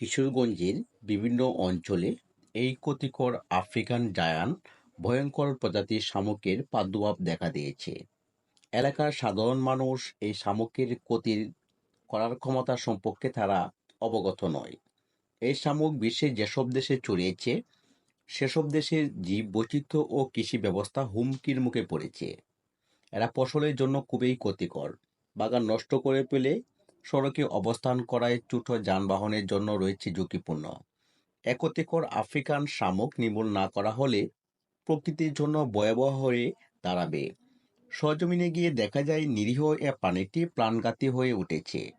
কিশোরগঞ্জের বিভিন্ন অঞ্চলে এই ক্ষতিকর আফ্রিকান জায়ান্ট ভয়ঙ্কর প্রজাতির শামুকের প্রাদুর্ভাব দেখা দিয়েছে। এলাকার সাধারণ মানুষ এই শামুকের ক্ষতির করার ক্ষমতা সম্পর্কে তারা অবগত নয়। এই শামুক বিশ্বের যেসব দেশে ছড়িয়েছে, সেসব দেশের জীব বৈচিত্র্য ও কৃষি ব্যবস্থা হুমকির মুখে পড়েছে। এরা ফসলের জন্য খুবই ক্ষতিকর, বাগান নষ্ট করে ফেলে সড়কে অবস্থান করায় ছোট যানবাহনের জন্য রয়েছে ঝুঁকিপূর্ণ। একতিকর আফ্রিকান শামুক নির্মূল না করা হলে প্রকৃতির জন্য ভয়াবহ হয়ে দাঁড়াবে। সরজমিনে গিয়ে দেখা যায় নিরীহ এ প্রাণীটি প্রাণঘাতী হয়ে উঠেছে।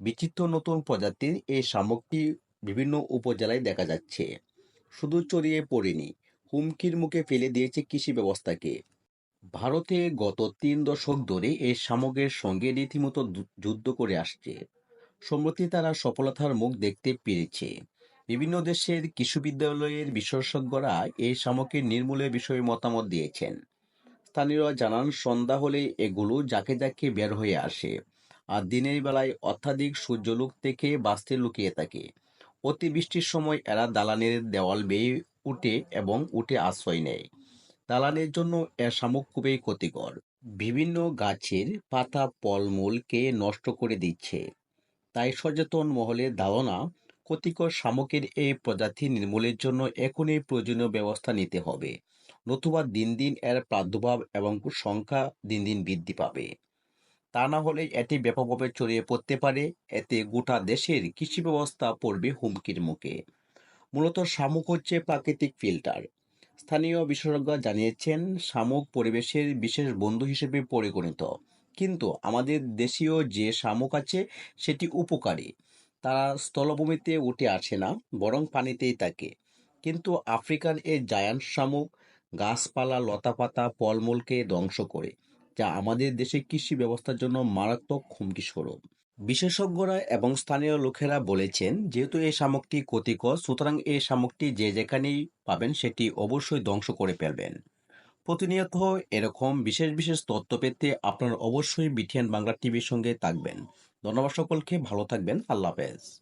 বিচিত্র নতুন প্রজাতির এই শামুকটি বিভিন্ন উপজেলায় দেখা যাচ্ছে। শুধু চড়িয়ে পড়েনি, হুমকির মুখে ফেলে দিয়েছে কৃষি ব্যবস্থাকে। ভারতে গত তিন দশক ধরে এই শামুকের সঙ্গে রীতিমতো যুদ্ধ করে আসছে। সম্প্রতি তারা সফলতার মুখ দেখতে পেরেছে। বিভিন্ন দেশের কৃষি বিদ্যালয়ের বিশেষজ্ঞরা এই শামুকের নির্মূলের বিষয়ে মতামত দিয়েছেন। স্থানীয়রা জানান, সন্ধ্যা হলে এগুলো যাকে যাকে বের হয়ে আসে আর দিনের বেলায় অত্যাধিক সূর্যলোক থেকে বাঁচতে লুকিয়ে থাকে। অতিবৃষ্টির সময় এরা দালানের দেওয়াল বেয়ে উঠে এবং উঠে আশ্রয় নেয়। দালানের জন্য এ শামুক খুবই ক্ষতিকর। বিভিন্ন গাছের পাতা ফলমূলকে নষ্ট করে দিচ্ছে। তাই সচেতন মহলের ধারণা ক্ষতিকর শামুকের এই প্রজাতি নির্মূলের জন্য এখনই প্রয়োজনীয় ব্যবস্থা নিতে হবে। নতুবা দিন দিন এর প্রাদুর্ভাব এবং সংখ্যা দিন দিন বৃদ্ধি পাবে। তা না হলে এটি ব্যাপকভাবে ছড়িয়ে পড়তে পারে। এতে গোটা দেশের কৃষি ব্যবস্থা পড়বে হুমকির মুখে। মূলত শামুক হচ্ছে প্রাকৃতিক ফিল্টার। স্থানীয় বিশেষজ্ঞরা জানিয়েছেন, শামুক পরিবেশের বিশেষ বন্ধু হিসেবে পরিগণিত। কিন্তু আমাদের দেশীয় যে শামুক আছে, সেটি উপকারী। তারা স্থলভূমিতে উঠে আসে না, বরং পানিতেই থাকে। কিন্তু আফ্রিকান এই জায়ান্ট শামুক গাছপালা, লতাপাতা, ফলমূলকে ধ্বংস করে, যা আমাদের দেশে কৃষি ব্যবস্থার জন্য মারাত্মক হুমকি স্বরূপ বিশেষজ্ঞরা এবং স্থানীয় লোকেরা বলেছেন, যেহেতু এই শামুকটি ক্ষতিকর, সুতরাং এই শামুকটি যে যেখানেই পাবেন সেটি অবশ্যই ধ্বংস করে ফেলবেন। প্রতিনিয়ত এরকম বিশেষ বিশেষ তথ্য পেতে আপনারা অবশ্যই বিটিএন বাংলা টিভির সঙ্গে থাকবেন। ধন্যবাদ সকলকে, ভালো থাকবেন, আল্লাহ হাফেজ।